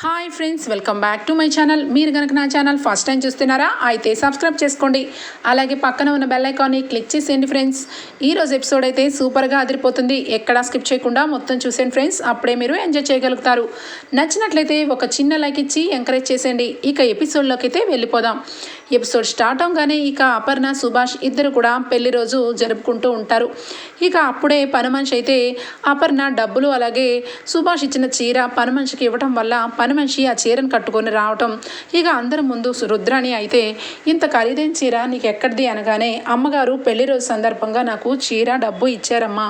Hi friends welcome back to my channel మీరు కనుక నా ఛానల్ ఫస్ట్ టైం చూస్తున్నారా అయితే సబ్స్క్రైబ్ చేసుకోండి. అలాగే పక్కన ఉన్న బెల్ ఐకాన్ని క్లిక్ చేసేయండి ఫ్రెండ్స్ ఈ రోజు ఎపిసోడ్ అయితే సూపర్గా అదిరిపోతుంది. ఎక్కడా స్కిప్ చేయకుండా మొత్తం చూసేయండి ఫ్రెండ్స్ అప్పుడే మీరు ఎంజాయ్ చేయగలుగుతారు. నచ్చినట్లయితే ఒక చిన్న లైక్ ఇచ్చి ఎంకరేజ్ చేసేయండి. ఇక ఎపిసోడ్లోకి అయితే వెళ్ళిపోదాం. ఎపిసోడ్ స్టార్ట్ అవగానే ఇక అపర్ణ సుభాష్ ఇద్దరు కూడా పెళ్ళి రోజు జరుపుకుంటూ ఉంటారు. ఇక అప్పుడే పని మనిషి అయితే అపర్ణ డబ్బులు అలాగే సుభాష్ ఇచ్చిన చీర పని మనిషికి ఇవ్వటం వల్ల పని మనిషి ఆ చీరను కట్టుకొని రావటం. ఇక అందరి ముందు రుద్రాణి అయితే ఇంత ఖరీదైన చీర నీకు ఎక్కడిది? అనగానే అమ్మగారు పెళ్ళి రోజు సందర్భంగా నాకు చీర డబ్బు ఇచ్చారమ్మా.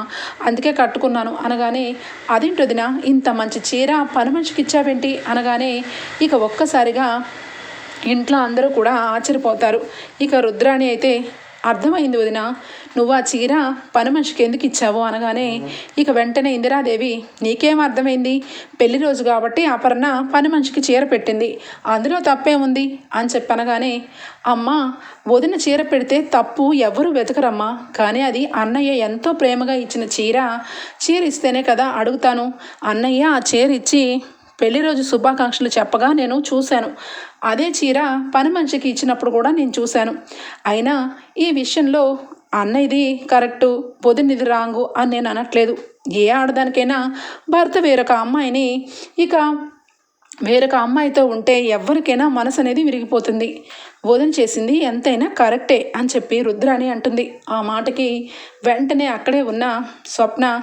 అందుకే కట్టుకున్నాను. అనగానే అదేంటొదినా ఇంత మంచి చీర పని మనిషికి ఇచ్చావేంటి? అనగానే ఇక ఒక్కసారిగా ఇంట్లో అందరూ కూడా ఆశ్చర్యపోతారు. ఇక రుద్రాణి అయితే అర్థమైంది వదిన. నువ్వు ఆ చీర పని మనిషికి ఎందుకు ఇచ్చావు అనగానే ఇక వెంటనే ఇందిరాదేవి నీకేం అర్థమైంది? పెళ్ళి రోజు కాబట్టి అపర్ణ పని మనిషికి చీర పెట్టింది. అందులో తప్పే ఉంది అని చెప్పనగానే అమ్మ వదిన చీర పెడితే తప్పు ఎవరు వెతకరమ్మా. కానీ అది అన్నయ్య ఎంతో ప్రేమగా ఇచ్చిన చీర. చీర ఇస్తేనే కదా అడుగుతాను. అన్నయ్య ఆ చీర ఇచ్చి పెళ్ళి రోజు శుభాకాంక్షలు చెప్పగా నేను చూశాను. అదే చీర పని మనిషికి ఇచ్చినప్పుడు కూడా నేను చూశాను. అయినా ఈ విషయంలో అన్నయ్యది కరెక్టు వదినది రాంగు అని నేను అనట్లేదు. ఏ ఆడదానికైనా భర్త వేరొక అమ్మాయిని ఇక వేరొక అమ్మాయితో ఉంటే ఎవరికైనా మనసు అనేది విరిగిపోతుంది. వదిన చేసింది ఎంతైనా కరెక్టే అని చెప్పి రుద్రాణి అంటుంది. ఆ మాటకి వెంటనే అక్కడే ఉన్న స్వప్న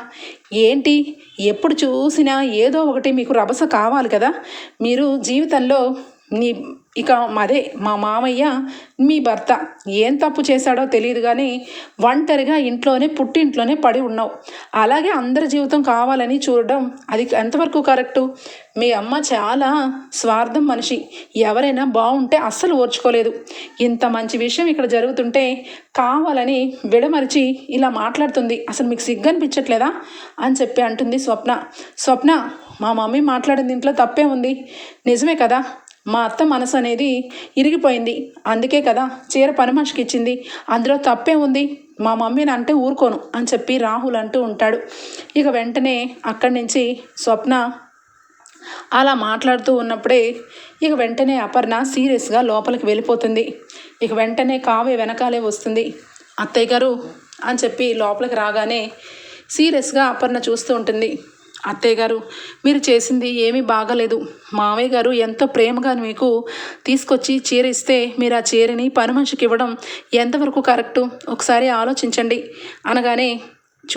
ఏంటి? ఎప్పుడు చూసినా ఏదో ఒకటి మీకు రభస కావాలి కదా? మీరు జీవితంలో నీ ఇక అదే మా మామయ్య మీ భర్త ఏం తప్పు చేశాడో తెలియదు కానీ ఒంటరిగా ఇంట్లోనే పుట్టింట్లోనే పడి ఉన్నావు. అలాగే అందరి జీవితం కావాలని చూడడం అది ఎంతవరకు కరెక్టు? మీ అమ్మ చాలా స్వార్థం మనిషి. ఎవరైనా బాగుంటే అస్సలు ఓర్చుకోలేదు. ఇంత మంచి విషయం ఇక్కడ జరుగుతుంటే కావాలని విడమరిచి ఇలా మాట్లాడుతుంది. అసలు మీకు సిగ్గు అనిపించట్లేదా అని చెప్పి అంటుంది స్వప్న. స్వప్న మా మమ్మీ మాట్లాడిన దీంట్లో తప్పే ఉంది. నిజమే కదా? మా అత్త మనసు అనేది ఇరిగిపోయింది. అందుకే కదా చీర పని మనిషికి ఇచ్చింది అందులో తప్పే ఉంది. మా మమ్మీని అంటే ఊరుకోను అని చెప్పి రాహుల్ అంటూ ఉంటాడు. ఇక వెంటనే అక్కడి నుంచి స్వప్న అలా మాట్లాడుతూ ఉన్నప్పుడే ఇక వెంటనే అపర్ణ సీరియస్గా లోపలికి వెళ్ళిపోతుంది. ఇక వెంటనే కావ్య వెనకాలే వస్తుంది. అత్తయ్య గారు అని చెప్పి లోపలికి రాగానే సీరియస్గా అపర్ణ చూస్తూ ఉంటుంది. అత్తయ్య గారు మీరు చేసింది ఏమీ బాగలేదు. మావయ్య గారు ఎంతో ప్రేమగా మీకు తీసుకొచ్చి చీర ఇస్తే మీరు ఆ చీరని పని మనిషికి ఇవ్వడం ఎంతవరకు కరెక్టు? ఒకసారి ఆలోచించండి. అనగానే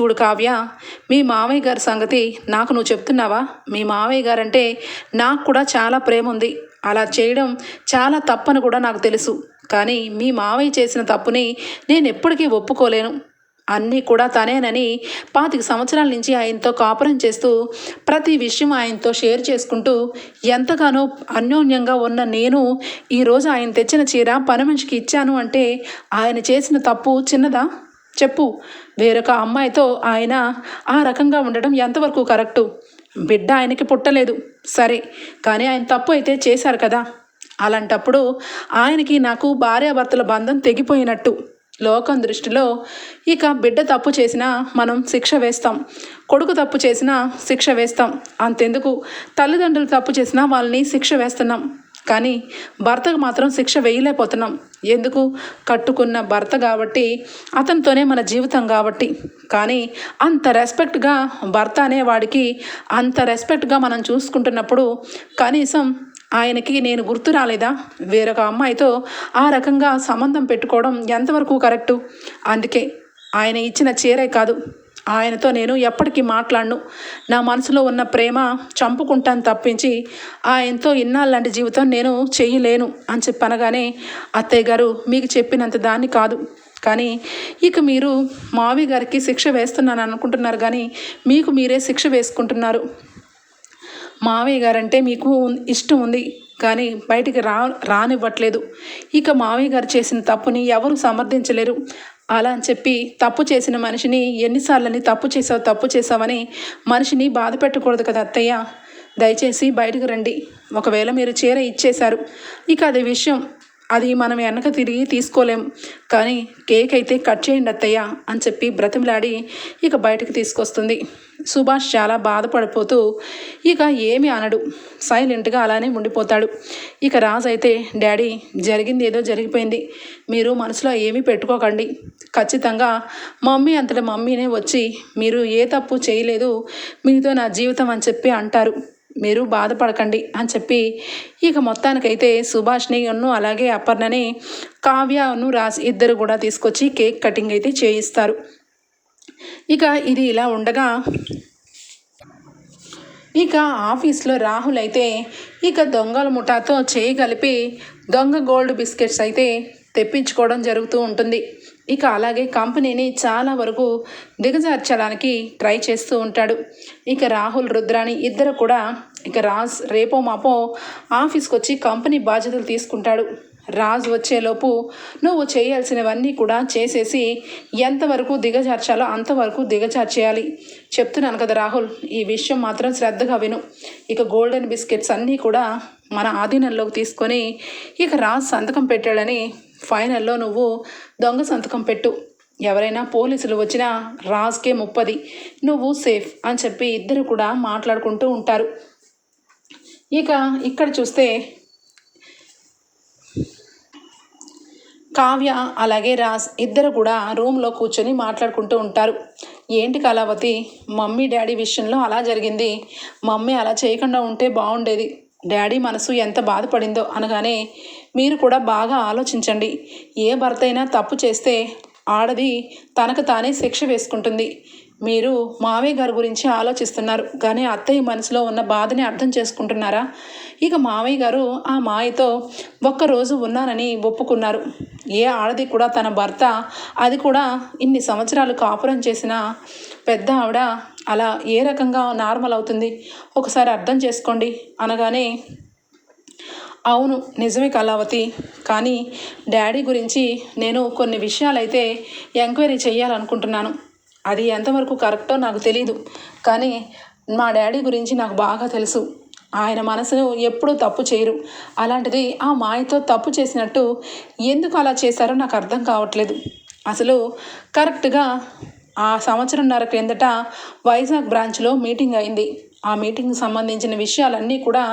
చూడు కావ్య మీ మావయ్య గారి సంగతి నాకు నువ్వు చెప్తున్నావా? మీ మావయ్య గారంటే నాకు కూడా చాలా ప్రేమ ఉంది. అలా చేయడం చాలా తప్పని కూడా నాకు తెలుసు. కానీ మీ మావయ్య చేసిన తప్పుని నేను ఎప్పటికీ ఒప్పుకోలేను. అన్నీ కూడా తనేనని పాతిక సంవత్సరాల నుంచి ఆయనతో కాపురం చేస్తూ ప్రతి విషయం ఆయనతో షేర్ చేసుకుంటూ ఎంతగానో అన్యోన్యంగా ఉన్న నేను ఈరోజు ఆయన తెచ్చిన చీర పని మనిషికి ఇచ్చాను అంటే ఆయన చేసిన తప్పు చిన్నదా? చెప్పు. వేరొక అమ్మాయితో ఆయన ఆ రకంగా ఉండడం ఎంతవరకు కరెక్టు? బిడ్డ ఆయనకి పుట్టలేదు. సరే కానీ ఆయన తప్పు అయితే చేశారు కదా. అలాంటప్పుడు ఆయనకి నాకు భార్యాభర్తల బంధం తెగిపోయినట్టు. లోకం దృష్టిలో ఇక బిడ్డ తప్పు చేసినా మనం శిక్ష వేస్తాం. కొడుకు తప్పు చేసినా శిక్ష వేస్తాం. అంతెందుకు? తల్లిదండ్రులు తప్పు చేసినా వాళ్ళని శిక్ష వేస్తున్నాం. కానీ భర్తకు మాత్రం శిక్ష వేయలేకపోతున్నాం. ఎందుకు? కట్టుకున్న భర్త కాబట్టి అతనితోనే మన జీవితం కాబట్టి. కానీ అంత రెస్పెక్ట్గా భర్త అనేవాడికి అంత రెస్పెక్ట్గా మనం చూసుకుంటున్నప్పుడు కనీసం ఆయనకి నేను గుర్తు రాలేదా? వేరొక అమ్మాయితో ఆ రకంగా సంబంధం పెట్టుకోవడం ఎంతవరకు కరెక్టు? అందుకే ఆయన ఇచ్చిన చీరే కాదు. ఆయనతో నేను ఎప్పటికీ మాట్లాడను. నా మనసులో ఉన్న ప్రేమ చంపుకుంటాను తప్పించి ఆయనతో ఇన్నాళ్ళంటి జీవితం నేను చేయలేను అని చెప్పనగానే అత్తయ్య గారు మీకు చెప్పినంత దాన్ని కాదు. కానీ ఇక మీరు మావి గారికి శిక్ష వేస్తున్నాను అనుకుంటున్నారు. కానీ మీకు మీరే శిక్ష వేసుకుంటున్నారు. మావయ్య గారంటే మీకు ఇష్టం ఉంది కానీ బయటికి రా రానివ్వట్లేదు. ఇక మావయ్య గారు చేసిన తప్పుని ఎవరు సమర్థించలేరు. అలా అని చెప్పి తప్పు చేసిన మనిషిని ఎన్నిసార్లని తప్పు చేసావు తప్పు చేసావని మనిషిని బాధ పెట్టకూడదు కదా అత్తయ్య. దయచేసి బయటకు రండి. ఒకవేళ మీరు చీర ఇచ్చేశారు ఇక అది విషయం అది మనం వెనక తిరిగి తీసుకోలేం. కానీ కేక్ అయితే కట్ చేయండి అత్తయ్య అని చెప్పి బ్రతిమలాడి ఇక బయటకు తీసుకొస్తుంది. సుభాష్ చాలా బాధపడిపోతూ ఇక ఏమి అనడు. సైలెంట్గా అలానే ఉండిపోతాడు. ఇక రాజు అయితే డాడీ జరిగింది ఏదో జరిగిపోయింది. మీరు మనసులో ఏమీ పెట్టుకోకండి. ఖచ్చితంగా మమ్మీ అంతటి మమ్మీనే వచ్చి మీరు ఏ తప్పు చేయలేదు. మీతో నా జీవితం అని చెప్పి అంటారు. మీరు బాధపడకండి అని చెప్పి ఇక మొత్తానికైతే సుభాష్ని అలాగే అపర్ణని కావ్యను రాసి ఇద్దరు కూడా తీసుకొచ్చి కేక్ కటింగ్ అయితే చేయిస్తారు. ఇక ఇది ఇలా ఉండగా ఇక ఆఫీస్లో రాహుల్ అయితే ఇక దొంగల ముఠాతో చేయి కలిపి దొంగ గోల్డ్ బిస్కెట్స్ అయితే తెప్పించుకోవడం జరుగుతూ ఉంటుంది. ఇక అలాగే కంపెనీని చాలా వరకు దిగజార్చడానికి ట్రై చేస్తూ ఉంటాడు. ఇక రాహుల్ రుద్రాని ఇద్దరు కూడా ఇక రాజ్ రేపో మాపో ఆఫీస్కి వచ్చి కంపెనీ బాధ్యతలు తీసుకుంటాడు. రాజ్ వచ్చేలోపు నువ్వు చేయాల్సినవన్నీ కూడా చేసేసి ఎంతవరకు దిగజార్చాలో అంతవరకు దిగజార్చేయాలి. చెప్తున్నాను కదా రాహుల్ ఈ విషయం మాత్రం శ్రద్ధగా విను. ఇక గోల్డెన్ బిస్కెట్స్ అన్నీ కూడా మన ఆధీనంలోకి తీసుకొని ఇక రాజ్ సంతకం పెట్టాడని ఫైనల్లో నువ్వు దొంగ సంతకం పెట్టు. ఎవరైనా పోలీసులు వచ్చినా రాజ్కే ముప్పది. నువ్వు సేఫ్ అని చెప్పి ఇద్దరు కూడా మాట్లాడుకుంటూ ఉంటారు. ఇక ఇక్కడ చూస్తే కావ్య అలాగే రాజ్ ఇద్దరు కూడా రూమ్లో కూర్చొని మాట్లాడుకుంటూ ఉంటారు. ఏంటి కళావతి? మమ్మీ డాడీ విషయంలో అలా జరిగింది. మమ్మీ అలా చేయకుండా ఉంటే బాగుండేది. డాడీ మనసు ఎంత బాధపడిందో అనగానే మీరు కూడా బాగా ఆలోచించండి. ఏ భర్త అయినా తప్పు చేస్తే ఆడది తనకు తానే శిక్ష వేసుకుంటుంది. మీరు మావయ్య గారి గురించి ఆలోచిస్తున్నారు కానీ అత్తయ్య మనసులో ఉన్న బాధని అర్థం చేసుకుంటున్నారా? ఇక మావయ్య గారు ఆ మాయతో ఒక్కరోజు ఉన్నానని ఒప్పుకున్నారు. ఏ ఆడది కూడా తన భర్త అది కూడా ఇన్ని సంవత్సరాలు కాపురం చేసిన పెద్ద ఆవిడ అలా ఏ రకంగా నార్మల్ అవుతుంది? ఒకసారి అర్థం చేసుకోండి అనగానే అవును నిజమే కళావతి కానీ డాడీ గురించి నేను కొన్ని విషయాలైతే ఎంక్వైరీ చేయాలనుకుంటున్నాను అది ఎంతవరకు కరెక్టో నాకు తెలీదు. కానీ మా డాడీ గురించి నాకు బాగా తెలుసు. ఆయన మనసును ఎప్పుడూ తప్పు చేయరు. అలాంటిది ఆ మాయతో తప్పు చేసినట్టు ఎందుకు అలా చేశారో నాకు అర్థం కావట్లేదు. అసలు కరెక్ట్గా ఆ సంవత్సరంన్నర క్రిందట వైజాగ్ బ్రాంచ్లో మీటింగ్ అయింది. ఆ మీటింగ్ సంబంధించిన విషయాలన్నీ కూడా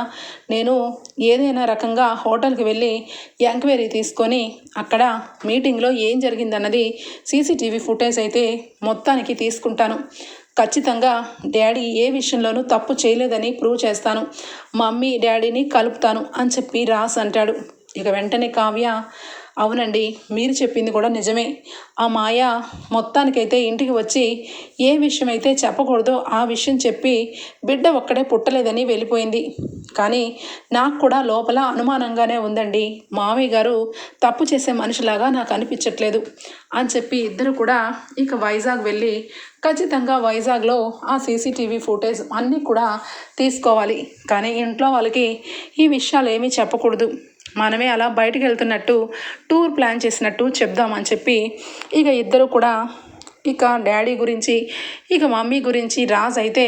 నేను ఏదైనా రకంగా హోటల్కి వెళ్ళి ఎంక్వైరీ తీసుకొని అక్కడ మీటింగ్లో ఏం జరిగిందన్నది సీసీటీవీ ఫుటేజ్ అయితే మొత్తానికి తీసుకుంటాను. ఖచ్చితంగా డాడీ ఏ విషయంలోనూ తప్పు చేయలేదని ప్రూవ్ చేస్తాను. మమ్మీ డాడీని కలుపుతాను అని చెప్పి రాస్ అంటాడు. ఇక వెంటనే కావ్య అవునండి మీరు చెప్పింది కూడా నిజమే. ఆ మాయ మొత్తానికైతే ఇంటికి వచ్చి ఏ విషయం అయితే చెప్పకూడదో ఆ విషయం చెప్పి బిడ్డ ఒక్కడే పుట్టలేదని వెళ్ళిపోయింది. కానీ నాకు కూడా లోపల అనుమానంగానే ఉందండి. మామయ్య గారు తప్పు చేసే మనిషిలాగా నాకు అనిపించట్లేదు అని చెప్పి ఇద్దరు కూడా ఇక వైజాగ్ వెళ్ళి ఖచ్చితంగా వైజాగ్లో ఆ సీసీటీవీ ఫుటేజ్ అన్నీ కూడా తీసుకోవాలి. కానీ ఇంట్లో వాళ్ళకి ఈ విషయాలు ఏమీ చెప్పకూడదు. మనమే అలా బయటకు వెళ్తున్నట్టు టూర్ ప్లాన్ చేసినట్టు చెప్దామని చెప్పి ఇక ఇద్దరు కూడా ఇక డాడీ గురించి ఇక మమ్మీ గురించి రాజ్ అయితే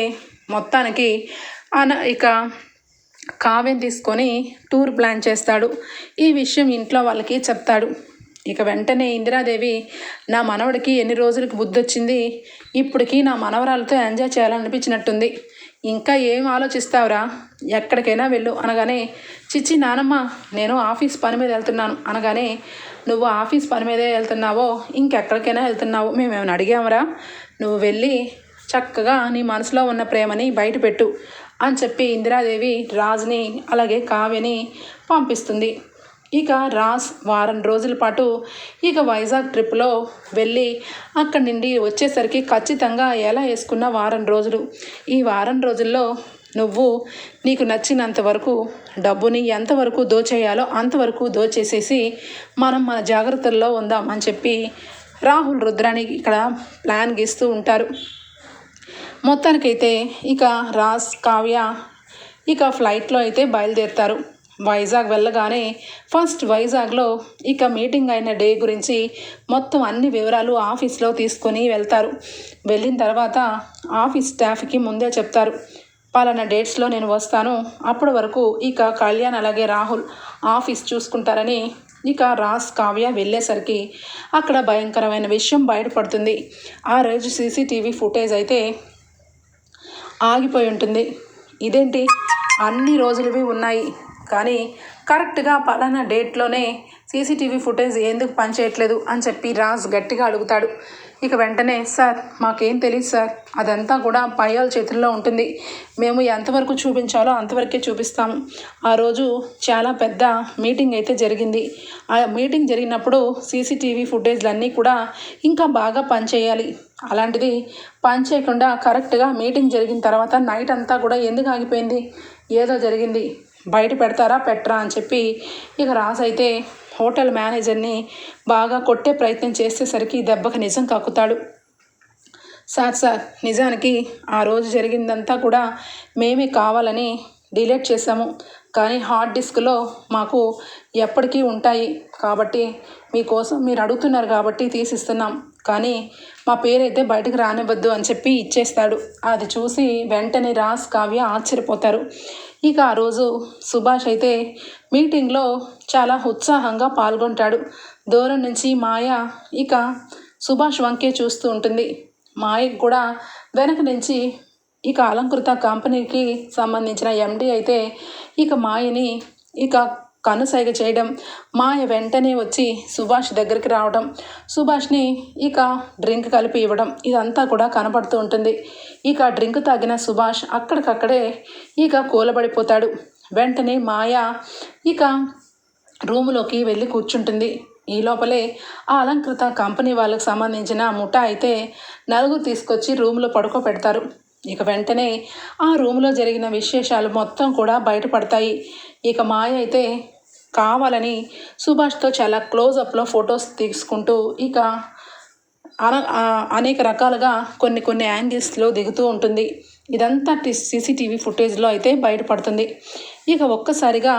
మొత్తానికి అన ఇక కావ్యం తీసుకొని టూర్ ప్లాన్ చేస్తాడు. ఈ విషయం ఇంట్లో వాళ్ళకి చెప్తాడు. ఇక వెంటనే ఇందిరాదేవి నా మనవడికి ఎన్ని రోజులకు బుద్ధి వచ్చింది ఇప్పటికీ నా మనవరాలతో ఎంజాయ్ చేయాలనిపించినట్టుంది. ఇంకా ఏం ఆలోచిస్తావురా? ఎక్కడికైనా వెళ్ళు అనగానే చిచ్చి నానమ్మ నేను ఆఫీస్ పని మీద వెళ్తున్నాను అనగానే నువ్వు ఆఫీస్ పని మీదే వెళ్తున్నావో ఇంకెక్కడికైనా వెళ్తున్నావో మేమేమైనా అడిగామరా? నువ్వు వెళ్ళి చక్కగా నీ మనసులో ఉన్న ప్రేమని బయటపెట్టు అని చెప్పి ఇందిరాదేవి రాజుని అలాగే కావ్యని పంపిస్తుంది. ఇక రాస్ వారం రోజుల పాటు ఇక వైజాగ్ ట్రిప్లో వెళ్ళి అక్కడి నుండి వచ్చేసరికి ఖచ్చితంగా ఎలా వేసుకున్న వారం రోజులు? ఈ వారం రోజుల్లో నువ్వు నీకు నచ్చినంత వరకు డబ్బుని ఎంతవరకు దోచేయాలో అంతవరకు దోచేసేసి మనం మన జాగ్రత్తల్లో ఉందాం అని చెప్పి రాహుల్ రుద్రానికి ఇక్కడ ప్లాన్ గీస్తూ ఉంటారు. మొత్తానికైతే ఇక రాస్ కావ్య ఇక ఫ్లైట్లో అయితే బయలుదేరుతారు. వైజాగ్ వెళ్ళగానే ఫస్ట్ వైజాగ్లో ఇక మీటింగ్ అయిన డే గురించి మొత్తం అన్ని వివరాలు ఆఫీస్లో తీసుకొని వెళ్తారు. వెళ్ళిన తర్వాత ఆఫీస్ స్టాఫ్కి ముందే చెప్తారు. పలానా డేట్స్లో నేను వస్తాను. అప్పటి వరకు ఇక కళ్యాణ్ అలాగే రాహుల్ ఆఫీస్ చూసుకుంటారని ఇక రాస్ కావ్య వెళ్ళేసరికి అక్కడ భయంకరమైన విషయం బయటపడుతుంది. ఆ రోజు సీసీటీవీ ఫుటేజ్ అయితే ఆగిపోయి ఉంటుంది. ఇదేంటి? అన్ని రోజులవి ఉన్నాయి. కానీ కరెక్ట్గా పలానా డేట్లోనే సీసీటీవీ ఫుటేజ్ ఎందుకు పనిచేయట్లేదు అని చెప్పి రాజ్ గట్టిగా అడుగుతాడు. ఇక వెంటనే సార్ మాకేం తెలియదు సార్. అదంతా కూడా పై చేతుల్లో ఉంటుంది. మేము ఎంతవరకు చూపించాలో అంతవరకే చూపిస్తాము ఆ రోజు చాలా పెద్ద మీటింగ్ అయితే జరిగింది. ఆ మీటింగ్ జరిగినప్పుడు సీసీటీవీ ఫుటేజ్లన్నీ కూడా ఇంకా బాగా పనిచేయాలి. అలాంటిది పని చేయకుండా కరెక్ట్గా మీటింగ్ జరిగిన తర్వాత నైట్ అంతా కూడా ఎందుకు ఆగిపోయింది? ఏదో జరిగింది. బయట పెడతారా? పెట్టరా అని చెప్పి ఇక రాజు అయితే హోటల్ మేనేజర్ని బాగా కొట్టే ప్రయత్నం చేసేసరికి దెబ్బకి నిజం కక్కుతాడు సార్ సార్ నిజానికి ఆ రోజు జరిగిందంతా కూడా మేమే కావాలని డిలీట్ చేసాము కానీ హార్డ్ డిస్క్లో మాకు ఎప్పటికీ ఉంటాయి. కాబట్టి మీకోసం మీరు అడుగుతున్నారు కాబట్టి తీసిస్తున్నాం. కానీ మా పేరైతే బయటకు రానివ్వద్దు అని చెప్పి ఇచ్చేస్తాడు. అది చూసి వెంటనే రాస్ కావ్య ఆశ్చర్యపోతారు. ఇక ఆ రోజు సుభాష్ అయితే మీటింగ్లో చాలా ఉత్సాహంగా పాల్గొంటాడు. దూరం నుంచి మాయ ఇక సుభాష్ వంకే చూస్తూ ఉంటుంది. మాయకు కూడా వెనక నుంచి ఇక అలంకృత కంపెనీకి సంబంధించిన ఎండి అయితే ఇక మాయని ఇక కనుసైగ చేయడం మాయ వెంటనే వచ్చి సుభాష్ దగ్గరికి రావడం సుభాష్ని ఇక డ్రింక్ కలిపి ఇవ్వడం ఇదంతా కూడా కనపడుతూ ఉంటుంది. ఇక డ్రింక్ తాగిన సుభాష్ అక్కడికక్కడే ఇక కూలబడిపోతాడు. వెంటనే మాయ ఇక రూములోకి వెళ్ళి కూర్చుంటుంది. ఈ లోపలే ఆ అలంకృత కంపెనీ వాళ్ళకు సంబంధించిన ముఠా అయితే నలుగురు తీసుకొచ్చి రూమ్లో పడుకోబెడతారు. ఇక వెంటనే ఆ రూమ్లో జరిగిన విశేషాలు మొత్తం కూడా బయటపడతాయి. ఇక మాయ అయితే కావాలని సుభాష్తో చాలా క్లోజప్లో ఫొటోస్ తీసుకుంటూ ఇక అన అనేక రకాలుగా కొన్ని కొన్ని యాంగిల్స్లో దిగుతూ ఉంటుంది. ఇదంతా సీసీటీవీ ఫుటేజ్లో అయితే బయటపడుతుంది. ఇక ఒక్కసారిగా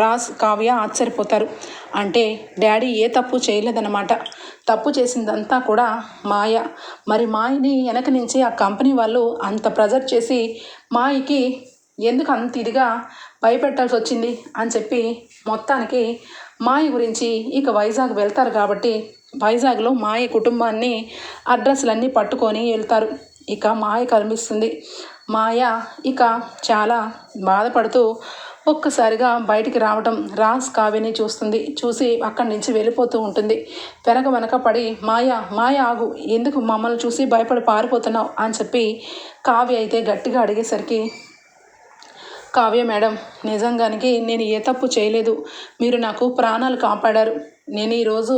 రాజ్ కావ్య ఆశ్చర్యపోతారు. అంటే డాడీ ఏ తప్పు చేయలేదన్నమాట. తప్పు చేసిందంతా కూడా మాయ. మరి మాయని వెనక నుంచి ఆ కంపెనీ వాళ్ళు అంత ప్రెజర్ చేసి మాయకి ఎందుకు అంత ఇదిగా భయపెట్టాల్సి వచ్చింది అని చెప్పి మొత్తానికి మాయ గురించి ఇక వైజాగ్ వెళ్తారు కాబట్టి వైజాగ్లో మాయ కుటుంబాన్ని అడ్రస్లన్నీ పట్టుకొని వెళ్తారు. ఇక మాయ కనిపిస్తుంది. మాయ ఇక చాలా బాధపడుతూ ఒక్కసారిగా బయటికి రావడం రాస్ కావ్యని చూస్తుంది. చూసి అక్కడి నుంచి వెళ్ళిపోతూ ఉంటుంది. వెనక వెనక పడి మాయ మాయ ఆగు ఎందుకు మమ్మల్ని చూసి భయపడి పారిపోతున్నావు అని చెప్పి కావ్య అయితే గట్టిగా అడిగేసరికి కావ్య మేడం నిజంగానికి నేను ఏ తప్పు చేయలేదు. మీరు నాకు ప్రాణాలు కాపాడారు. నేను ఈరోజు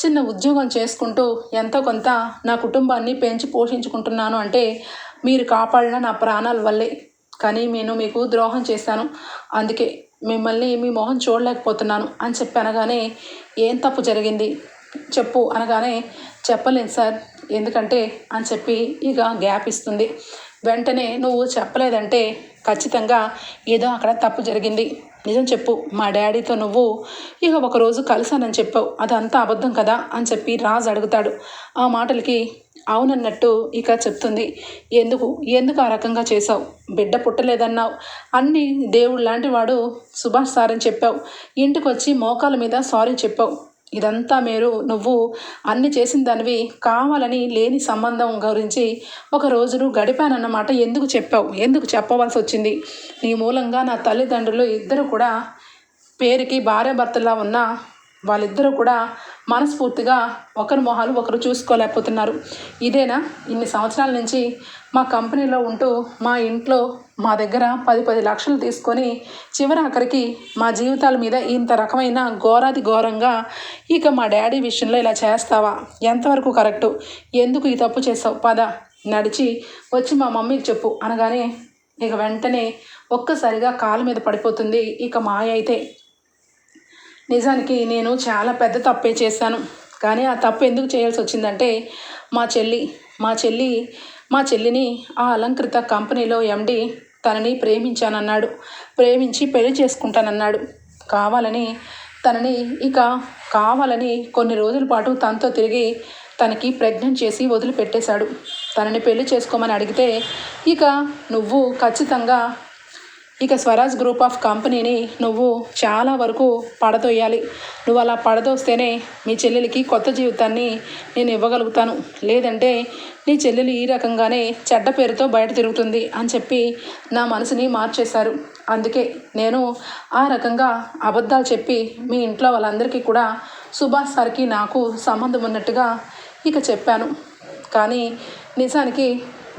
చిన్న ఉద్యోగం చేసుకుంటూ ఎంతో కొంత నా కుటుంబాన్ని పెంచి పోషించుకుంటున్నాను అంటే మీరు కాపాడిన నా ప్రాణాల వల్లే. కానీ నేను మీకు ద్రోహం చేశాను. అందుకే మిమ్మల్ని మీ మొహం చూడలేకపోతున్నాను అని చెప్పి అనగానే ఏం తప్పు జరిగింది? చెప్పు అనగానే చెప్పలేను సార్. ఎందుకంటే అని చెప్పి ఇక గ్యాప్ ఇస్తుంది. వెంటనే నువ్వు చెప్పలేదంటే ఖచ్చితంగా ఏదో అక్కడ తప్పు జరిగింది. నిజం చెప్పు మా డాడీతో నువ్వు ఇక ఒకరోజు కలిసానని చెప్పావు. అదంతా అబద్ధం కదా అని చెప్పి రాజు అడుగుతాడు. ఆ మాటలకి అవునన్నట్టు ఇక చెప్తుంది. ఎందుకు? ఎందుకు ఆ రకంగా చేసావు బిడ్డ పుట్టలేదన్నావు. అన్ని దేవుడు లాంటి వాడు సుభాష్ సార్ అని చెప్పావు. ఇంటికి వచ్చి మోకాల మీద సారీ చెప్పావు. ఇదంతా మీరు నువ్వు అన్ని చేసిన దానివి కావాలని లేని సంబంధం గురించి ఒక రోజును గడిపానన్నమాట ఎందుకు చెప్పావు? ఎందుకు చెప్పవలసి వచ్చింది? నీ మూలంగా నా తల్లిదండ్రులు ఇద్దరు కూడా పేరుకి భార్యాభర్తలా ఉన్న వాళ్ళిద్దరూ కూడా మనస్ఫూర్తిగా ఒకరి మొహాలు ఒకరు చూసుకోలేకపోతున్నారు. ఇదేనా? ఇన్ని సంవత్సరాల నుంచి మా కంపెనీలో ఉంటూ మా ఇంట్లో మా దగ్గర పది పది లక్షలు తీసుకొని చివరి ఆఖరికి మా జీవితాల మీద ఇంత రకమైన ఘోరాది ఘోరంగా ఇక మా డాడీ విషయంలో ఇలా చేస్తావా? ఎంతవరకు కరెక్టు? ఎందుకు ఈ తప్పు చేసావు? పద నడిచి వచ్చి మా మమ్మీకి చెప్పు అనగానే ఇక వెంటనే ఒక్కసారిగా కాలు మీద పడిపోతుంది ఇక మాయ అయితే. నిజానికి నేను చాలా పెద్ద తప్పే చేశాను. కానీ ఆ తప్పు ఎందుకు చేయాల్సి వచ్చిందంటే మా చెల్లి మా చెల్లి మా చెల్లిని ఆ అలంకృత కంపెనీలో ఎండి తనని ప్రేమించానన్నాడు. ప్రేమించి పెళ్ళి చేసుకుంటానన్నాడు. కావాలని తనని ఇక కావాలని కొన్ని రోజుల పాటు తనతో తిరిగి తనకి ప్రెగ్నెంట్ చేసి వదిలిపెట్టేశాడు. తనని పెళ్ళి చేసుకోమని అడిగితే ఇక నువ్వు ఖచ్చితంగా ఇక స్వరాజ్ గ్రూప్ ఆఫ్ కంపెనీని నువ్వు చాలా వరకు పడదోయాలి. నువ్వు అలా పడదోస్తేనే మీ చెల్లెలికి కొత్త జీవితాన్ని నేను ఇవ్వగలుగుతాను. లేదంటే నీ చెల్లెలు ఈ రకంగానే చెడ్డ పేరుతో బయట తిరుగుతుంది అని చెప్పి నా మనసుని మార్చేశారు. అందుకే నేను ఆ రకంగా అబద్ధాలు చెప్పి మీ ఇంట్లో వాళ్ళందరికీ కూడా సుభాష్ సార్కి నాకు సంబంధం ఉన్నట్టుగా ఇక చెప్పాను. కానీ నిజానికి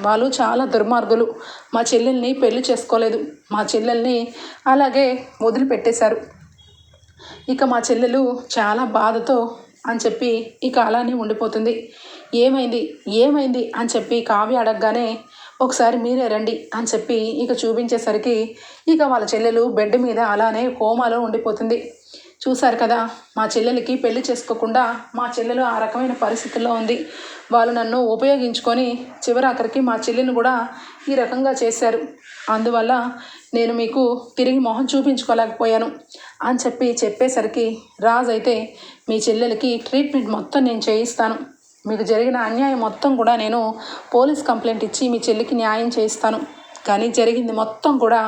వాళ్ళు చాలా దుర్మార్గులు. మా చెల్లెల్ని పెళ్ళి చేసుకోలేదు. మా చెల్లెల్ని అలాగే వదిలిపెట్టేశారు. ఇక మా చెల్లెలు చాలా బాధతో అని చెప్పి ఇక అలానే ఉండిపోతుంది. ఏమైంది? ఏమైంది? అని చెప్పి కావ్య అడగగానే ఒకసారి మీరే రండి అని చెప్పి ఇక చూపించేసరికి ఇక వాళ్ళ చెల్లెలు బెడ్ మీద అలానే కోమాలో ఉండిపోతుంది. చూశారు కదా మా చెల్లెలకి పెళ్ళి చేసుకోకుండా మా చెల్లెలు ఆ రకమైన పరిస్థితుల్లో ఉంది. వాళ్ళు నన్ను ఉపయోగించుకొని చివరాఖరికి మా చెల్లిని కూడా ఈ రకంగా చేశారు. అందువల్ల నేను మీకు తిరిగి మొహం చూపించుకోలేకపోయాను అని చెప్పి చెప్పేసరికి రాజు అయితే మీ చెల్లెలకి ట్రీట్మెంట్ మొత్తం నేను చేయిస్తాను. మీకు జరిగిన అన్యాయం మొత్తం కూడా నేను పోలీస్ కంప్లైంట్ ఇచ్చి మీ చెల్లికి న్యాయం చేయిస్తాను. కానీ జరిగింది మొత్తం కూడా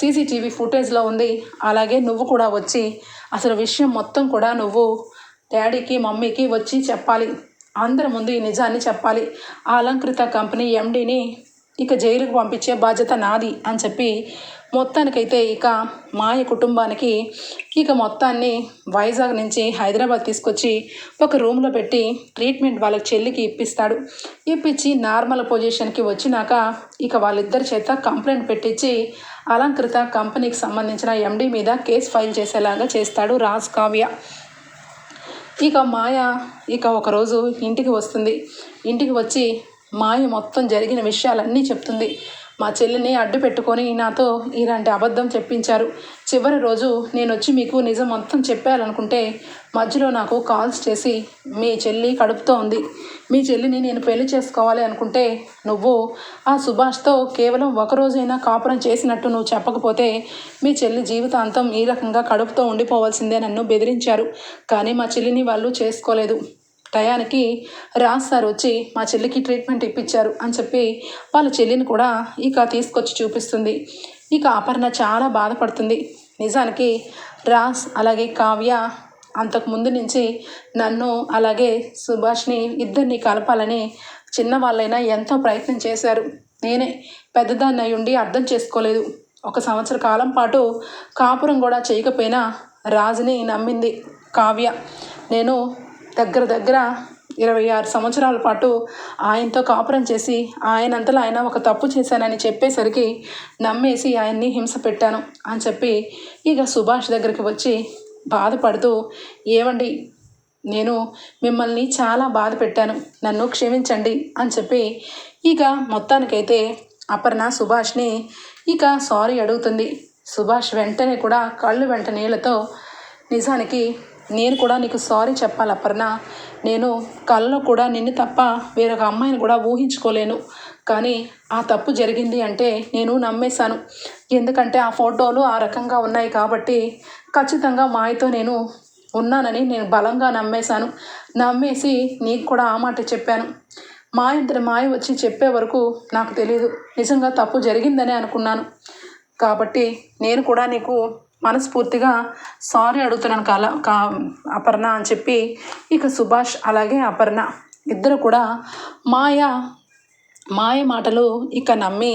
సీసీటీవీ ఫుటేజ్లో ఉంది. అలాగే నువ్వు కూడా వచ్చి అసలు విషయం మొత్తం కూడా నువ్వు డాడీకి మమ్మీకి వచ్చి చెప్పాలి. అందరి ముందు ఈ నిజాన్ని చెప్పాలి. ఆ అలంకృత కంపెనీ ఎండీని ఇక జైలుకు పంపించే బాధ్యత నాది అని చెప్పి మొత్తానికైతే ఇక మాయ కుటుంబానికి ఇక మొత్తాన్ని వైజాగ్ నుంచి హైదరాబాద్ తీసుకొచ్చి ఒక రూమ్లో పెట్టి ట్రీట్మెంట్ వాళ్ళ చెల్లికి ఇప్పిస్తాడు. ఇప్పించి నార్మల్ పొజిషన్కి వచ్చినాక ఇక వాళ్ళిద్దరి చేత కంప్లైంట్ పెట్టించి అలంకృత కంపెనీకి సంబంధించిన ఎండీ మీద కేసు ఫైల్ చేసేలాగా చేస్తాడు రాజ్ కావ్య. ఇక మాయ ఇక ఒకరోజు ఇంటికి వస్తుంది. ఇంటికి వచ్చి మాయ మొత్తం జరిగిన విషయాలన్నీ చెప్తుంది. మా చెల్లిని అడ్డు పెట్టుకొని నాతో ఇలాంటి అబద్ధం చెప్పించారు. చివరి రోజు నేను వచ్చి మీకు నిజం మొత్తం చెప్పాలనుకుంటే మధ్యలో నాకు కాల్స్ చేసి మీ చెల్లి కడుపుతో ఉంది. మీ చెల్లిని నేను పెళ్ళి చేసుకోవాలి అనుకుంటే నువ్వు ఆ సుభాష్తో కేవలం ఒకరోజైనా కాపురం చేసినట్టు నువ్వు చెప్పకపోతే మీ చెల్లి జీవితాంతం ఈ రకంగా కడుపుతో ఉండిపోవాల్సిందే నన్ను బెదిరించారు. కానీ మా చెల్లిని వాళ్ళు చేసుకోలేదు. టయానికి రాజ్ సార్ వచ్చి మా చెల్లికి ట్రీట్మెంట్ ఇప్పించారు అని చెప్పి వాళ్ళ చెల్లిని కూడా ఇక తీసుకొచ్చి చూపిస్తుంది. ఇక అపర్ణ చాలా బాధపడుతుంది. నిజానికి రాజ్ అలాగే కావ్య అంతకు ముందు నుంచి నన్ను అలాగే సుభాష్ని ఇద్దరిని కలపాలని చిన్నవాళ్ళైనా ఎంతో ప్రయత్నం చేశారు. నేనే పెద్దదాన్ని ఉండి అర్థం చేసుకోలేదు. ఒక సంవత్సర కాలం పాటు కాపురం కూడా చేయకపోయినా రాజుని నమ్మింది కావ్య. నేను దగ్గర దగ్గర ఇరవై ఆరు సంవత్సరాల పాటు ఆయనతో కాపురం చేసి ఆయనంతలో ఆయన ఒక తప్పు చేశానని చెప్పేసరికి నమ్మేసి ఆయన్ని హింస పెట్టాను అని చెప్పి ఇక సుభాష్ దగ్గరికి వచ్చి బాధపడుతూ ఏవండి నేను మిమ్మల్ని చాలా బాధ పెట్టాను. నన్ను క్షమించండి అని చెప్పి ఇక మొత్తానికైతే అపర్ణ సుభాష్ని ఇక సారీ అడుగుతుంది. సుభాష్ వెంటనే కూడా కళ్ళు వెంట నీళ్ళతో నిజానికి నేను కూడా నీకు సారీ చెప్పాలి అపర్ణ నేను కళ్ళలో కూడా నిన్ను తప్ప వేరొక అమ్మాయిని కూడా ఊహించుకోలేను. కానీ ఆ తప్పు జరిగింది అంటే నేను నమ్మేశాను. ఎందుకంటే ఆ ఫోటోలు ఆ రకంగా ఉన్నాయి కాబట్టి ఖచ్చితంగా మాయతో నేను ఉన్నానని నేను బలంగా నమ్మేశాను. నమ్మేసి నీకు కూడా ఆ మాట చెప్పాను. మా ఇద్దరి మాయ వచ్చి చెప్పే వరకు నాకు తెలియదు నిజంగా తప్పు జరిగిందని అనుకున్నాను. కాబట్టి నేను కూడా నీకు మనస్ఫూర్తిగా సారీ అడుగుతున్నాను కాల కా అపర్ణ అని చెప్పి ఇక సుభాష్ అలాగే అపర్ణ ఇద్దరు కూడా మాయ మాయ మాటలు ఇక నమ్మి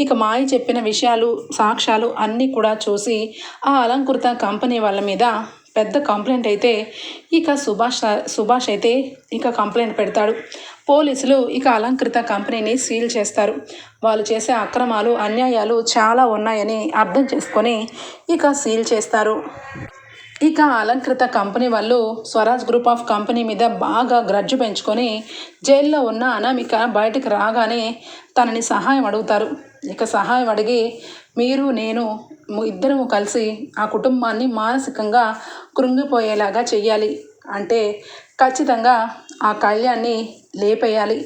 ఇక మాయ చెప్పిన విషయాలు సాక్ష్యాలు అన్నీ కూడా చూసి ఆ అలంకృత కంపెనీ వాళ్ళ మీద పెద్ద కంప్లైంట్ అయితే ఇక సుభాష్ సుభాష్ అయితే ఇక కంప్లైంట్ పెడతాడు. పోలీసులు ఇక అలంకృత కంపెనీని సీల్ చేస్తారు. వాళ్ళు చేసే అక్రమాలు అన్యాయాలు చాలా ఉన్నాయని అర్థం చేసుకొని ఇక సీల్ చేస్తారు. ఇక అలంకృత కంపెనీ వాళ్ళు స్వరాజ్ గ్రూప్ ఆఫ్ కంపెనీ మీద బాగా గ్రడ్జు పెంచుకొని జైల్లో ఉన్న అనామిక బయటకు రాగానే తనని సహాయం అడుగుతారు. ఇక సహాయం అడిగి మీరు నేను ఇద్దరము కలిసి ఆ కుటుంబాన్ని మానసికంగా కృంగిపోయేలాగా చెయ్యాలి. అంటే ఖచ్చితంగా ఆ కళ్యాణ్ని లేపేయాలి.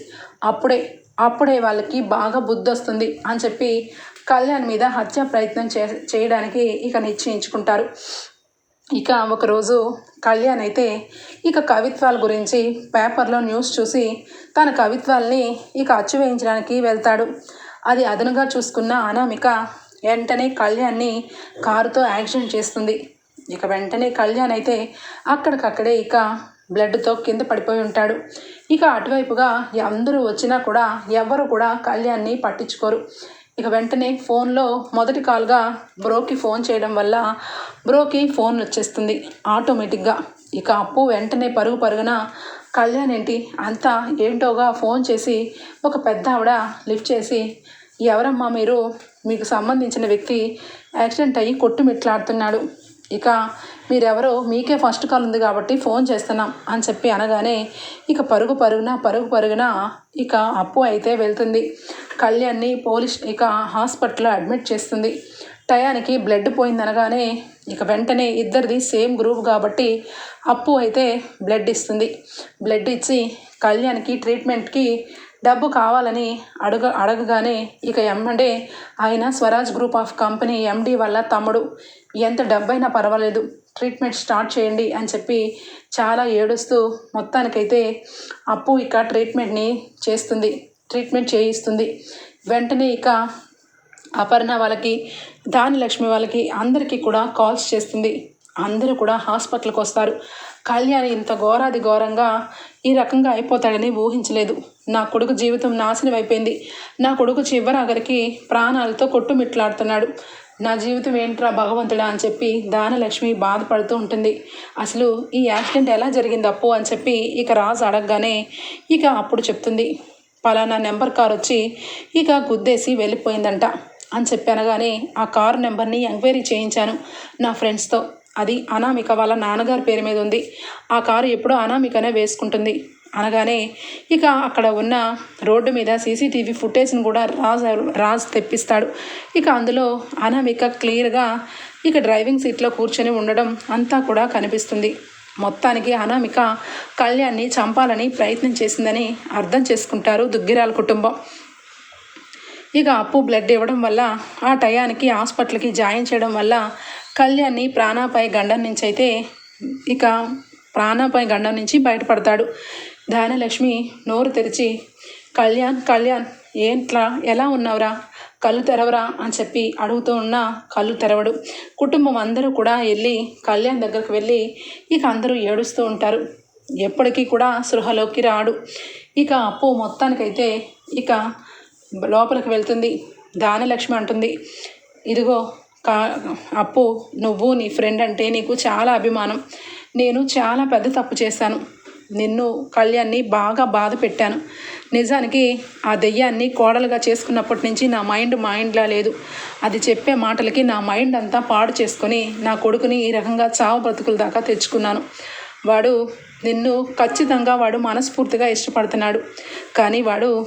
అప్పుడే అప్పుడే వాళ్ళకి బాగా బుద్ధి వస్తుంది అని చెప్పి కళ్యాణ్ మీద హత్య ప్రయత్నం చే చేయడానికి ఇక నిశ్చయించుకుంటారు. ఇక ఒకరోజు కళ్యాణ్ అయితే ఇక కవిత్వాల గురించి పేపర్లో న్యూస్ చూసి తన కవిత్వాల్ని ఇక అచ్చు వేయించడానికి వెళ్తాడు. అది అదనుగా చూసుకున్న అనామిక వెంటనే కళ్యాణ్ని కారుతో యాక్సిడెంట్ చేస్తుంది. ఇక వెంటనే కళ్యాణ్ అయితే అక్కడికక్కడే ఇక బ్లడ్తో కింద పడిపోయి ఉంటాడు. ఇక అటువైపుగా అందరూ వచ్చినా కూడా ఎవ్వరు కూడా కళ్యాణ్ని పట్టించుకోరు. ఇక వెంటనే ఫోన్లో మొదటి కాల్గా బ్రోకి ఫోన్ చేయడం వల్ల బ్రోకి ఫోన్ వచ్చేస్తుంది ఆటోమేటిక్గా. ఇక అప్పు వెంటనే పరుగు పరుగున కళ్యాణ్ ఏంటి? అంతా ఏంటోగా ఫోన్ చేసి ఒక పెద్ద ఆవిడ లిఫ్ట్ చేసి ఎవరమ్మా మీరు? మీకు సంబంధించిన వ్యక్తి యాక్సిడెంట్ అయ్యి కొట్టుమిట్లాడుతున్నాడు. ఇక మీరెవరో మీకే ఫస్ట్ కాల్ ఉంది కాబట్టి ఫోన్ చేస్తున్నాం అని చెప్పి అనగానే ఇక పరుగు పరుగున పరుగు పరుగున ఇక అప్పు అయితే వెళ్తుంది. కళ్యాణ్ని పోలీస్ ఇక హాస్పిటల్లో అడ్మిట్ చేస్తుంది. టయానికి బ్లడ్ పోయిందనగానే ఇక వెంటనే ఇద్దరిది సేమ్ గ్రూప్ కాబట్టి అప్పు అయితే బ్లడ్ ఇస్తుంది. బ్లడ్ ఇచ్చి కళ్యాణ్కి ట్రీట్మెంట్కి డబ్బు కావాలని అడుగ అడగగానే ఇక ఎమ్మండే ఆయన Swaraj group of company MD వల్ల తమ్ముడు. ఎంత డబ్బైనా పర్వాలేదు. ట్రీట్మెంట్ స్టార్ట్ చేయండి అని చెప్పి చాలా ఏడుస్తూ మొత్తానికైతే అప్పు ఇక ట్రీట్మెంట్ని చేస్తుంది. ట్రీట్మెంట్ చేయిస్తుంది. వెంటనే ఇక అపర్ణ వాళ్ళకి దాని లక్ష్మి వాళ్ళకి అందరికీ కూడా కాల్స్ చేస్తుంది. అందరూ కూడా హాస్పిటల్కి వస్తారు. కళ్యాణి ఇంత ఘోరాది ఘోరంగా ఈ రకంగా అయిపోతాడని ఊహించలేదు. నా కొడుకు జీవితం నాశనం అయిపోయింది. నా కొడుకు చివరాగరికి ప్రాణాలతో కొట్టుమిట్లాడుతున్నాడు. నా జీవితం ఏంట్రా భగవంతుడా అని చెప్పి దానలక్ష్మి బాధపడుతూ ఉంటుంది. అసలు ఈ యాక్సిడెంట్ ఎలా జరిగింది అప్పు అని చెప్పి ఇక రాజు అడగగానే ఇక అప్పుడు చెప్తుంది. పలానా నెంబర్ కార్ వచ్చి ఇక గుద్దేసి వెళ్ళిపోయిందంట అని చెప్పనగానే ఆ కారు నెంబర్ని ఎంక్వైరీ చేయించాను నా ఫ్రెండ్స్తో. అది అనామిక వాళ్ళ నాన్నగారి పేరు మీద ఉంది. ఆ కారు ఎప్పుడూ అనామికనే వేసుకుంటుంది. అనగానే ఇక అక్కడ ఉన్న రోడ్డు మీద సీసీటీవీ ఫుటేజ్ని కూడా రాజ్ రాజ్ తెప్పిస్తాడు. ఇక అందులో అనామిక క్లియర్గా ఇక డ్రైవింగ్ సీట్లో కూర్చొని ఉండడం అంతా కూడా కనిపిస్తుంది. మొత్తానికి అనామిక కళ్యాణ్ని చంపాలని ప్రయత్నం చేసిందని అర్థం చేసుకుంటారు దుగ్గిరాల కుటుంబం. ఇక అప్పు బ్లడ్ ఇవ్వడం వల్ల ఆ టయానికి హాస్పిటల్కి జాయిన్ చేయడం వల్ల కళ్యాణ్ని ప్రాణాపాయ గండం నుంచి అయితే ఇక ప్రాణాపాయ గండం నుంచి బయటపడతాడు. ధానలక్ష్మి నోరు తెరిచి కళ్యాణ్ కళ్యాణ్ ఏంట్లా ఎలా ఉన్నావురా? కళ్ళు తెరవరా? అని చెప్పి అడుగుతూ ఉన్న కళ్ళు తెరవడు. కుటుంబం అందరూ కూడా వెళ్ళి కళ్యాణ్ దగ్గరకు వెళ్ళి ఇక అందరూ ఏడుస్తూ ఉంటారు. ఎప్పటికీ కూడా సృహలోకి రాడు. ఇక అప్పు మొత్తానికైతే ఇక లోపలికి వెళ్తుంది. దానలక్ష్మి అంటుంది ఇదిగో కా అప్పు నువ్వు నీ ఫ్రెండ్ అంటే నీకు చాలా అభిమానం. నేను చాలా పెద్ద తప్పు చేశాను. నిన్ను కళ్యాణ్ని బాగా బాధ పెట్టాను. నిజానికి ఆ దెయ్యాన్ని కోడలుగా చేసుకున్నప్పటి నుంచి నా మైండ్ మైండ్లా లేదు. అది చెప్పే మాటలకి నా మైండ్ అంతా పాడు చేసుకొని నా కొడుకుని ఈ రకంగా చావు బ్రతుకుల దాకా తెచ్చుకున్నాను. వాడు నిన్ను ఖచ్చితంగా వాడు మనస్ఫూర్తిగా ఇష్టపడుతున్నాడు. కానీ వాడు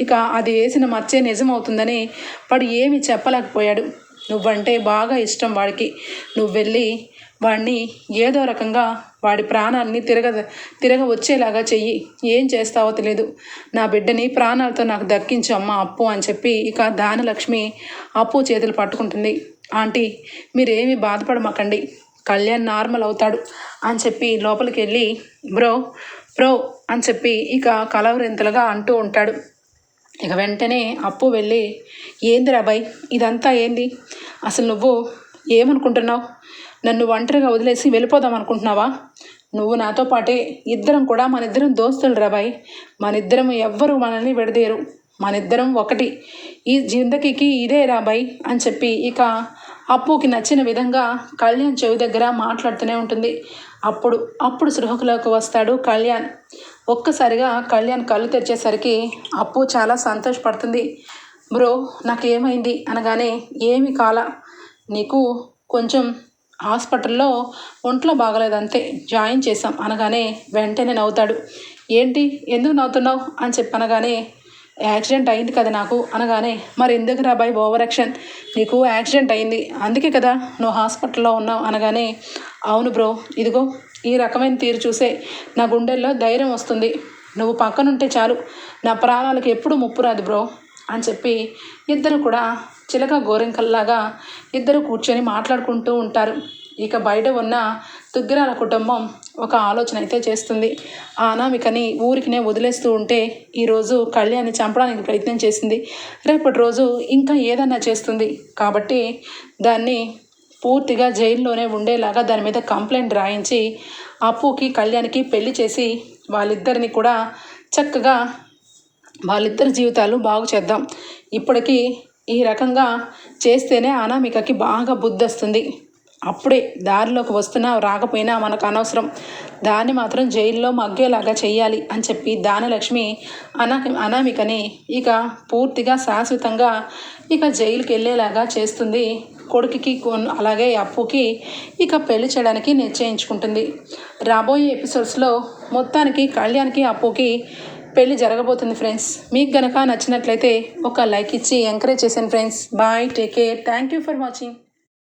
ఇక అది వేసిన మచ్చే నిజమవుతుందని వాడు ఏమీ చెప్పలేకపోయాడు. నువ్వంటే బాగా ఇష్టం వాడికి. నువ్వు వెళ్ళి వాడిని ఏదో రకంగా వాడి ప్రాణాన్ని తిరగ తిరగ వచ్చేలాగా చెయ్యి. ఏం చేస్తావో తెలియదు నా బిడ్డని ప్రాణాలతో నాకు దక్కించు అమ్మ అప్పు అని చెప్పి ఇక దానలక్ష్మి అప్పు చేతులు పట్టుకుంటుంది. ఆంటీ మీరేమీ బాధపడమాకండి. కళ్యాణ్ నార్మల్ అవుతాడు అని చెప్పి లోపలికి వెళ్ళి బ్రో బ్రో అని చెప్పి ఇక కలవరింతలుగా అంటూ ఉంటాడు. ఇక వెంటనే అప్పు వెళ్ళి ఏంది రాబాయ్ ఇదంతా ఏంది? అసలు నువ్వు ఏమనుకుంటున్నావు? నన్ను ఒంటరిగా వదిలేసి వెళ్ళిపోదాం అనుకుంటున్నావా? నువ్వు నాతో పాటే ఇద్దరం కూడా మన ఇద్దరం దోస్తులు రాబాయ్ మన ఇద్దరం ఎవ్వరు మనల్ని విడదీయరు. మన ఇద్దరం ఒకటి. ఈ జిందగీకి ఇదే రాబాయ్ అని చెప్పి ఇక అప్పుకి నచ్చిన విధంగా కళ్యాణ్ చెవి దగ్గర మాట్లాడుతూనే ఉంటుంది. అప్పుడు అప్పుడు సృహకులోకి వస్తాడు కళ్యాణ్. ఒక్కసారిగా కళ్యాణ్ కళ్ళు తెరిచేసరికి అప్పు చాలా సంతోషపడుతుంది. బ్రో నాకేమైంది? అనగానే ఏమి కాల. నీకు కొంచెం హాస్పిటల్లో ఒంట్లో బాగలేదంతే జాయిన్ చేసాం అనగానే వెంటనే నవ్వుతాడు. ఏంటి? ఎందుకు నవ్వుతున్నావు? అని చెప్పి అనగానే యాక్సిడెంట్ అయింది కదా నాకు. అనగానే మరి ఎందుకు రా బాయ్ ఓవర్ యాక్షన్. నీకు యాక్సిడెంట్ అయింది. అందుకే కదా నువ్వు హాస్పిటల్లో ఉన్నావు. అనగానే అవును బ్రో ఇదిగో ఈ రకమైన తీరు చూసే నా గుండెల్లో ధైర్యం వస్తుంది. నువ్వు పక్కనుంటే చాలు. నా ప్రాణాలకు ఎప్పుడు ముప్పు రాదు బ్రో అని చెప్పి ఇద్దరు కూడా చిలక గోరింకల్లాగా ఇద్దరు కూర్చొని మాట్లాడుకుంటూ ఉంటారు. ఇక బయట ఉన్న దుగ్గిరాల కుటుంబం ఒక ఆలోచన అయితే చేస్తుంది. ఆ అనామికని ఊరికినే వదిలేస్తూ ఉంటే ఈరోజు కళ్యాణ్ని చంపడానికి ప్రయత్నం చేసింది. రేపటి రోజు ఇంకా ఏదన్నా చేస్తుంది. కాబట్టి దాన్ని పూర్తిగా జైల్లోనే ఉండేలాగా దాని మీద కంప్లైంట్ రాయించి అప్పుకి కళ్యాణ్కి పెళ్ళి చేసి వాళ్ళిద్దరిని కూడా చక్కగా వాళ్ళిద్దరి జీవితాలు బాగు చేద్దాం. ఇప్పటికీ ఈ రకంగా చేస్తేనే అనామికకి బాగా బుద్ధి వస్తుంది. అప్పుడే దారిలోకి వస్తున్నా రాకపోయినా మనకు అనవసరం. దాన్ని మాత్రం జైల్లో మగ్గేలాగా చేయాలి అని చెప్పి దానలక్ష్మి అనా అనామికని ఇక పూర్తిగా శాశ్వతంగా ఇక జైలుకి వెళ్ళేలాగా చేస్తుంది. కొడుకుకి కొన్- అలాగే అప్పుకి ఇక పెళ్ళి చేయడానికి నిశ్చయించుకుంటుంది. రాబోయే ఎపిసోడ్స్లో మొత్తానికి కళ్యాణ్కి అప్పుకి పెళ్ళి జరగబోతుంది ఫ్రెండ్స్. మీకు గనక నచ్చినట్లయితే ఒక లైక్ ఇచ్చి ఎంకరేజ్ చేశాను friends. Bye take care. Thank you for watching.